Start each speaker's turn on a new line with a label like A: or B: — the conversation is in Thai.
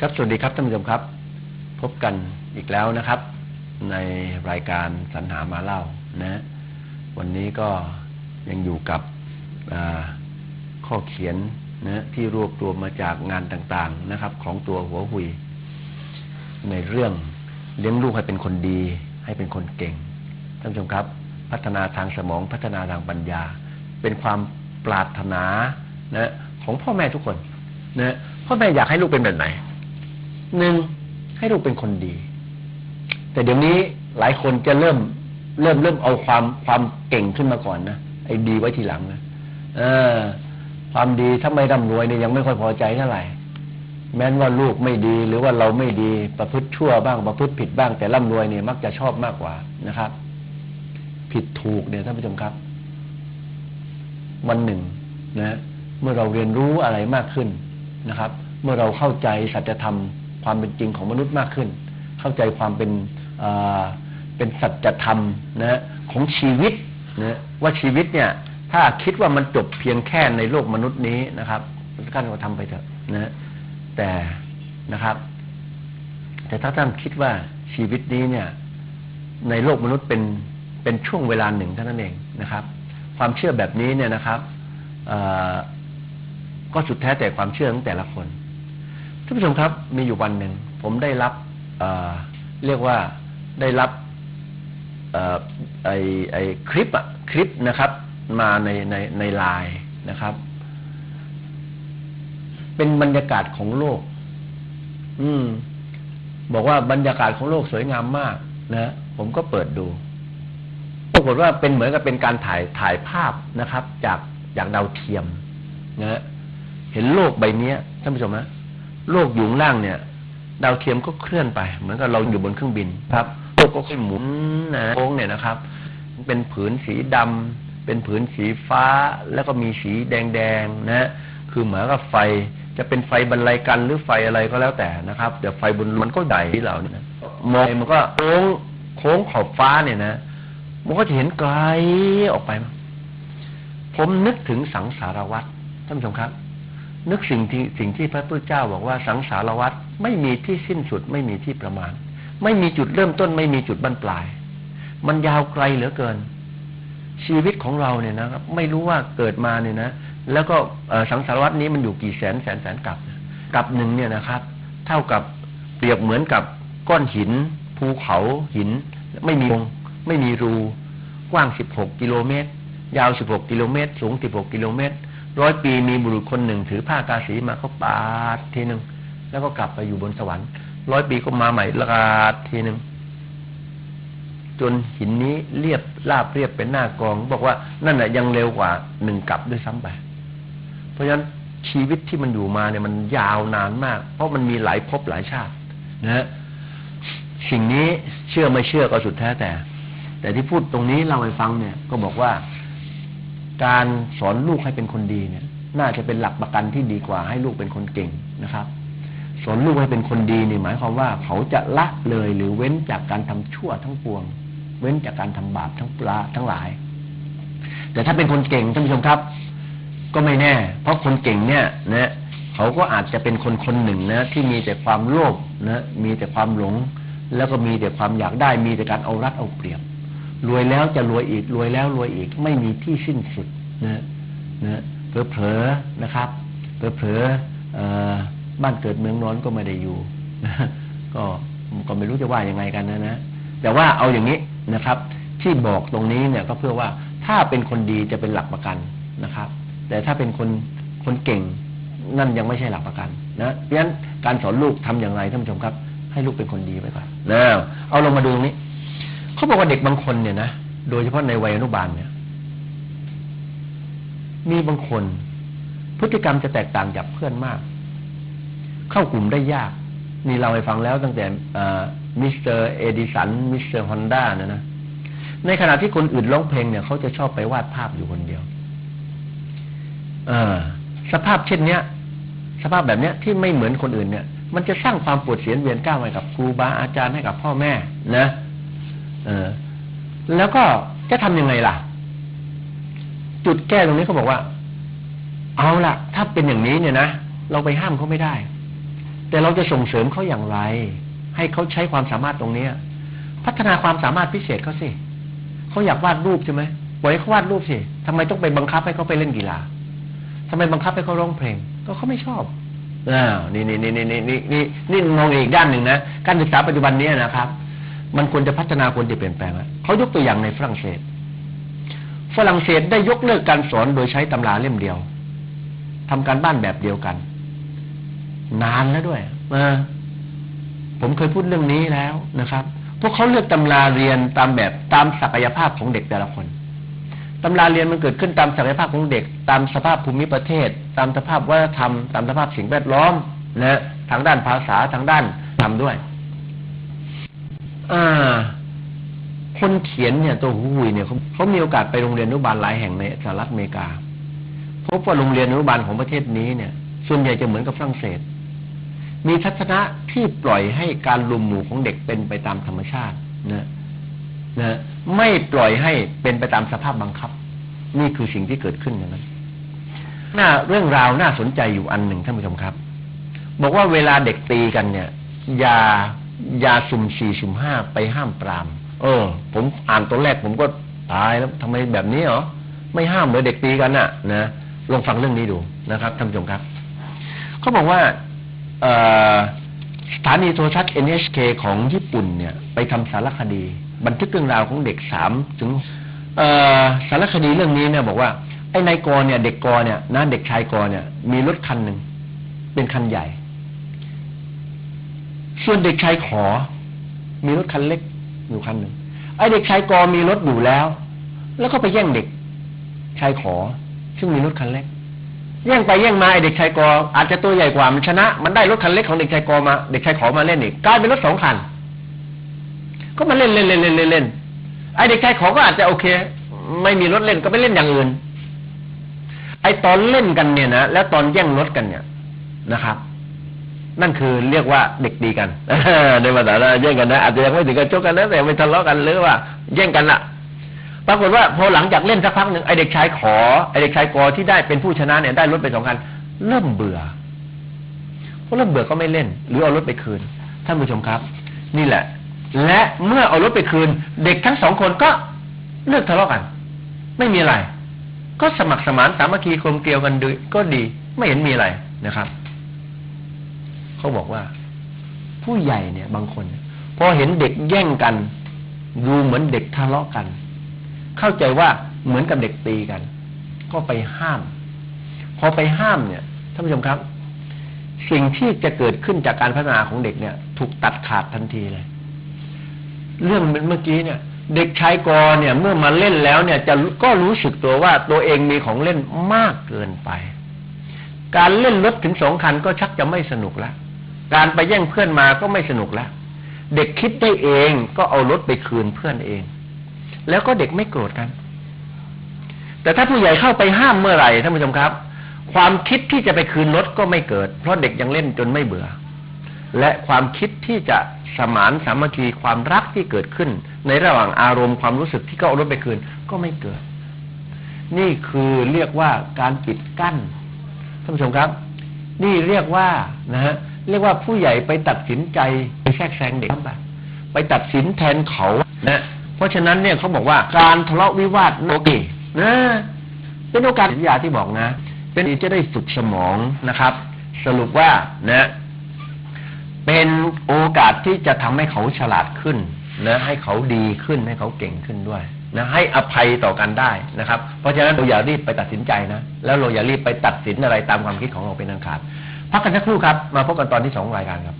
A: ครับ สวัสดีครับท่านผู้ชมครับ พบกันอีกแล้วนะครับ ในรายการสรรหามาเล่านะ วันนี้ก็ยังอยู่กับข้อเขียนนะที่รวบรวมมาจากงานต่างๆนะครับ ของตัวหัวหุย ในเรื่องเลี้ยงลูกให้เป็นคนดี ให้เป็นคนเก่ง ท่านผู้ชมครับ พัฒนาทางสมองพัฒนาทางปัญญา เป็นความปรารถนานะของพ่อแม่ทุกคนนะพ่อแม่อยากให้ลูกเป็นแบบไหน หนึ่งให้ลูกเป็นคนดี แต่เดี๋ยวนี้หลายคนจะเริ่ม เริ่มเริ่มเอาความความเก่งขึ้นมาก่อนนะไอ้ดีไว้ทีหลังนะเออ ความดีถ้าไม่ร่ำรวยเนี่ยยังไม่ค่อยพอใจเท่าไหร่แม้นว่าลูกไม่ดีหรือว่าเราไม่ดีประพฤติชั่วบ้างประพฤติผิดบ้าง แต่ร่ำรวยเนี่ยมักจะชอบมากกว่านะครับ ผิดถูกเนี่ยท่านผู้ชมครับ วันหนึ่งนะ เมื่อเราเรียนรู้อะไรมากขึ้นนะครับ เมื่อเราเข้าใจสัจธรรม ความเป็นจริงของมนุษย์มากขึ้น เข้าใจความเป็นเป็นสัจธรรมนะของชีวิตนะว่าชีวิตเนี่ย ถ้าคิดว่ามันจบเพียงแค่ในโลกมนุษย์นี้นะครับท่านก็ทำไปเถอะนะแต่นะครับ แต่ถ้าท่านคิดว่าชีวิตนี้เนี่ย ในโลกมนุษย์เป็นเป็นช่วงเวลาหนึ่งเท่านั้นเองนะครับ ความเชื่อแบบนี้เนี่ยนะครับก็สุดแท้แต่ความเชื่อของแต่ละคน ท่านผู้ชมครับมีอยู่วันหนึ่ง ผมได้รับเเรียกว่าได้รับไอไอคลิปอะคลิปนะครับ มาในในในไลน์นะครับ เป็นบรรยากาศของโลก อืม บอกว่าบรรยากาศของโลกสวยงามมาก นะผมก็เปิดดูปรากฏว่าเป็นเหมือนกับเป็นการถ่ายถ่ายภาพนะครับ จากจากดาวเทียมนะเห็นโลกใบนี้ท่านผู้ชมนะ โลกอยู่ล่างเนี่ย ดาวเทียมก็เคลื่อนไป เหมือนกับเราอยู่บนเครื่องบินครับโลกก็ค่อยหมุนนะโค้งเนี่ยนะครับ เป็นผืนสีดำเป็นผืนสีฟ้าแล้วก็มีสีแดงๆนะคือเหมือนกับไฟจะเป็นไฟบรรลัยกันหรือไฟอะไรก็แล้วแต่นะครับเดี๋ยวไฟบนมันก็ใหญ่ที่เราเนี่ยมองมันก็โค้งโค้งขอบฟ้าเนี่ยนะ มันก็จะเห็นไกลออกไป ผมนึกถึงสังสารวัตรท่านผู้ชมครับ นึกสิ่งที่สิ่งที่พระพุทธเจ้าบอกว่าสังสารวัฏไม่มีที่สิ้นสุด ไม่มีที่ประมาณ ไม่มีจุดเริ่มต้น ไม่มีจุดบรรปลาย มันยาวไกลเหลือเกิน ชีวิตของเราเนี่ยนะครับ ไม่รู้ว่าเกิดมาเนี่ยนะ แล้วก็สังสารวัฏนี้มันอยู่กี่แสนแสนแสนกับกับหนึ่งเนี่ยนะครับ เท่ากับเปรียบเหมือนกับก้อนหิน ภูเขาหิน ไม่มีวงไม่มีรูกว้างสิบหกกิโลเมตร ยาวสิบหกกิโลเมตร สูงสิบหกกิโลเมตร ร้อยปีมีบุรุษคนหนึ่ง ถือผ้ากาสีมาเขาปาดทีหนึ่งแล้วก็กลับไปอยู่บนสวรรค์ร้อยปีก็มาใหม่ละกาดทีหนึ่งจนหินนี้เรียบราบเรียบเป็นหน้ากอง บอกว่านั่นแหละยังเร็วกว่าหนึ่งกลับด้วยซ้ำไป เพราะฉะนั้นชีวิตที่มันอยู่มาเนี่ยมันยาวนานมาก เพราะมันมีหลายภพหลายชาติ นะ สิ่งนี้เชื่อไม่เชื่อก็สุดแท้แต่ แต่ที่พูดตรงนี้เราไปฟังเนี่ย ก็บอกว่า การสอนลูกให้เป็นคนดีเนี่ย น่าจะเป็นหลักประกันที่ดีกว่าให้ลูกเป็นคนเก่งนะครับ สอนลูกให้เป็นคนดีนี่หมายความว่าเขาจะละเลยหรือเว้นจากการทำชั่วทั้งปวง เว้นจากการทำบาปทั้งปลาทั้งหลาย แต่ถ้าเป็นคนเก่งท่านผู้ชมครับ ก็ไม่แน่ เพราะคนเก่งเนี่ยนะเขาก็อาจจะเป็นคนคนหนึ่งนะ ที่มีแต่ความโลภนะมีแต่ความหลง แล้วก็มีแต่ความอยากได้ มีแต่การเอารัดเอาเปรียบ รวยแล้วจะรวยอีกรวยแล้วรวยอีกไม่มีที่สิ้นสุดนะนะเผลอๆนะครับเผลอๆบ้านเกิดเมืองนอนก็ไม่ได้อยู่นะก็ก็ไม่รู้จะว่ายังไงกันนะนะแต่ว่าเอาอย่างนี้นะครับ ที่บอกตรงนี้เนี่ยก็เพื่อว่าถ้าเป็นคนดีจะเป็นหลักประกันนะครับ แต่ถ้าเป็นคนคนเก่งนั่นยังไม่ใช่หลักประกันนะเพราะฉะนั้นการสอนลูกทำอย่างไรท่านผู้ชมครับ ให้ลูกเป็นคนดีไปก่อนนะเอาลงมาดูตรงนี้ เขาบอกว่าเด็กบางคนเนี่ยนะโดยเฉพาะในวัยอนุบาลเนี่ย มีบางคน พฤติกรรมจะแตกต่างจากเพื่อนมาก เข้ากลุ่มได้ยากนี่เราไปฟังแล้วตั้งแต่มิสเตอร์เอดิสันมิสเตอร์ฮอนด้านะนะ ในขณะที่คนอื่นร้องเพลงเนี่ยเขาจะชอบไปวาดภาพอยู่คนเดียวอสภาพเช่นเนี้ย สภาพแบบเนี้ยที่ไม่เหมือนคนอื่นเนี่ย มันจะสร้างความปวดเสียนเวียนก้าวให้กับครูบาอาจารย์ให้กับพ่อแม่นะ อแล้วก็จะทํำยังไงล่ะ จุดแก้ตรงนี้เขาบอกว่า เอาล่ะ ถ้าเป็นอย่างนี้เนี่ยนะเราไปห้ามเขาไม่ได้ แต่เราจะส่งเสริมเขาอย่างไร ให้เขาใช้ความสามารถตรงเนี้ย พัฒนาความสามารถพิเศษเขาสิเขาอยากวาดรูปใช่ไหมปล่อยให้เขาวาดรูปสิทำไมต้องไปบังคับให้เขาไปเล่นกีฬาทำไมบังคับให้เขาร้องเพลง ก็เขาไม่ชอบอ้าวนี่นี่นี่นี่นี่นี่นี่มองอีกด้านหนึ่งนะ การศึกษาปัจจุบันนี้นะครับ มันควรจะพัฒนาควรจะเปลี่ยนแปลงเขายกตัวอย่างในฝรั่งเศส ฝรั่งเศสได้ยกเลิกการสอนโดยใช้ตำราเล่มเดียวทำการบ้านแบบเดียวกัน นานแล้วด้วยมาผมเคยพูดเรื่องนี้แล้วนะครับ พวกเขาเลือกตำราเรียนตามแบบตามศักยภาพของเด็กแต่ละคนตำราเรียนมันเกิดขึ้นตามศักยภาพของเด็ก ตามสภาพภูมิประเทศ ตามสภาพวัฒนธรรม ตามสภาพสิ่งแวดล้อมนะทางด้านภาษาทางด้านทำด้วย อ่า คนเขียนเนี่ยตัวหูหุยเนี่ยเขาเขามีโอกาสไปโรงเรียนอนุบาลหลายแห่งในสหรัฐอเมริกาพบว่าโรงเรียนอนุบาลของประเทศนี้เนี่ย ส่วนใหญ่จะเหมือนกับฝรั่งเศส มีทัศนะที่ปล่อยให้การรวมหมู่ของเด็กเป็นไปตามธรรมชาตินะนะไม่ปล่อยให้เป็นไปตามสภาพบังคับ นี่คือสิ่งที่เกิดขึ้นอย่างนั้นน่าเรื่องราวน่าสนใจอยู่อันหนึ่งท่านผู้ชมครับ บอกว่าเวลาเด็กตีกันเนี่ย อย่า ยาสุ่มสี่สุ่มห้าไปห้ามปราม เออ ผมอ่านตัวแรกผมก็ตายแล้วทำไมแบบนี้เหรอไม่ห้ามเลยเด็กตีกันน่ะ นะลองฟังเรื่องนี้ดูนะครับท่านผู้ชมครับเขาบอกว่าสถานีโทรทัศน์ NHK ของญี่ปุ่นเนี่ย ไปทำสารคดี บันทึกเรื่องราวของเด็กสามถึงสารคดีเรื่องนี้เนี่ย บอกว่าไอ้นายกรเนี่ย เด็กกรเนี่ยนะเด็กชายกรเนี่ย มีรถคันหนึ่งเป็นคันใหญ่ ส่วนเด็กชายขอ มีรถคันเล็กอยู่คันหนึ่งไอ้เด็กชายกรมีรถอยู่แล้ว แล้วก็ไปแย่งเด็กชายขอ ซึ่งมีรถคันเล็กแย่งไปแย่งมาไอเด็กชายกอ อาจจะตัวใหญ่กว่ามันชนะ มันได้รถคันเล็กของเด็กชายกอมา เด็กชายขอมาเล่นอีกกลายเป็นรถสองคัน ก็มาเล่นเล่นเล่นเล่นเล่นเล่นไอเด็กชายขอก็อาจจะโอเค ไม่มีรถเล่นก็ไปเล่นอย่างอื่นไอตอนเล่นกันเนี่ยนะแล้วตอนแย่งรถกันเนี่ยนะครับ นั่นคือเรียกว่าเด็กดีกันในภาษาแย่งกันนะอาจจะยังไม่ถึงกับชกกันนะแต่ไม่ทะเลาะกันหรือว่าแย่งกันละปรากฏว่าพอหลังจากเล่นสักพักหนึ่งไอเด็กชายขอไอเด็กชายกอที่ได้เป็นผู้ชนะเนี่ยได้รถไปสองคันเริ่มเบื่อพอเริ่มเบื่อก็ไม่เล่น หรือเอารถไปคืน ท่านผู้ชมครับ นี่แหละ และเมื่อเอารถไปคืน เด็กทั้งสองคนก็เลิกทะเลาะกัน ไม่มีอะไร ก็สมัครสมานสามัคคีกลมเกลียวกันดีก็ดี ไม่เห็นมีอะไรนะครับ เขาบอกว่า ผู้ใหญ่เนี่ยบางคน พอเห็นเด็กแย่งกัน ดูเหมือนเด็กทะเลาะกัน เข้าใจว่าเหมือนกับเด็กตีกัน ก็ไปห้าม พอไปห้ามเนี่ยท่านผู้ชมครับ สิ่งที่จะเกิดขึ้นจากการพัฒนาของเด็กเนี่ย ถูกตัดขาดทันทีเลย เรื่องเมื่อกี้เนี่ยเด็กชายกอเนี่ย เมื่อมาเล่นแล้วเนี่ย จะก็รู้สึกตัวว่าตัวเองมีของเล่นมากเกินไป การเล่นรถถึงสองคันก็ชักจะไม่สนุกแล้ว การไปแย่งเพื่อนมาก็ไม่สนุกแล้ว เด็กคิดได้เองก็เอารถไปคืนเพื่อนเอง แล้วก็เด็กไม่โกรธกัน แต่ถ้าผู้ใหญ่เข้าไปห้ามเมื่อไหร่ท่านผู้ชมครับ ความคิดที่จะไปคืนรถก็ไม่เกิด เพราะเด็กยังเล่นจนไม่เบื่อ และความคิดที่จะสมานสามัคคีความรักที่เกิดขึ้น ในระหว่างอารมณ์ความรู้สึกที่เขาเอารถไปคืนก็ไม่เกิด นี่คือเรียกว่าการปิดกั้นท่านผู้ชมครับ นี่เรียกว่านะฮะ เรียกว่าผู้ใหญ่ไปตัดสินใจไปแทรกแซงเด็กไปไปตัดสินแทนเขานะเพราะฉะนั้นเนี่ยเขาบอกว่าการทะเลาะวิวาทโอเคนะเป็นโอกาสสัญญาที่บอกนะ เป็นจะได้ฝึกสมองนะครับ สรุปว่านะเป็นโอกาสที่จะทำให้เขาฉลาดขึ้นนะให้เขาดีขึ้นให้เขาเก่งขึ้นด้วยนะให้อภัยต่อกันได้นะครับ เพราะฉะนั้นเราอย่ารีบไปตัดสินใจนะ แล้วเราอย่ารีบไปตัดสินอะไรตามความคิดของเราเป็นอันขาด พักกันสักครู่ครับ มาพบกันตอนที่สองรายการครับ